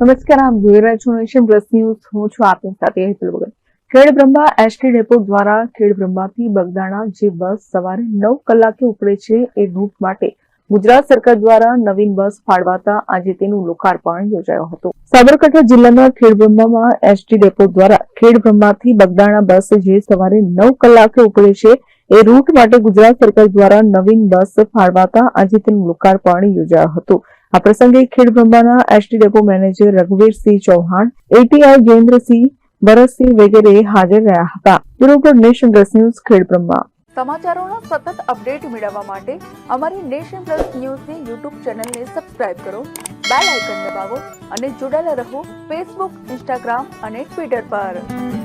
નમસ્કાર આપ જોઈ રહ્યા છો નેશન પ્લસ ન્યૂઝ. હું છું આપની સાથે હેતુલ વગર ખેડ બ્રહ્મા એસટી ડેપો દ્વારા ખેડ બ્રહ્માથી બગદાણા જે બસ સવારે નવ કલાકે ઉપડે છે એ રૂટ માટે ગુજરાત સરકાર દ્વારા નવીન બસ ફાળવાતા આજે તેનું લોકાર્પણ યોજાયો હતો. સાબરકાંઠા જિલ્લાના ખેડ બ્રહ્મામાં એસટી ડેપો દ્વારા ખેડ બ્રહ્માથી બગદાણા બસ જે સવારે નવ કલાકે ઉપડે છે એ રૂટ માટે ગુજરાત સરકાર દ્વારા નવીન બસ ફાળવાતા આજે તેનું લોકાર્પણ યોજાયો હતો. આ પ્રસંગે ખેડ બ્રહ્માના ST depot manager Raghuvirsinh Chauhan, ATI Jayendrasinh Bharatsinh વગેરે હાજર રહ્યા હતા. બરોબર નેશન પ્લસ ન્યૂઝ ખેડ બ્રહ્મા સમાચારોના સતત અપડેટ મેળવવા માટે અમારી નેશન પ્લસ ન્યૂઝની યુટ્યુબ ચેનલને સબસ્ક્રાઇબ કરો, બેલ આઇકન દબાવો અને જોડાયેલા રહો ફેસબુક, ઇન્સ્ટાગ્રામ અને ટ્વિટર પર.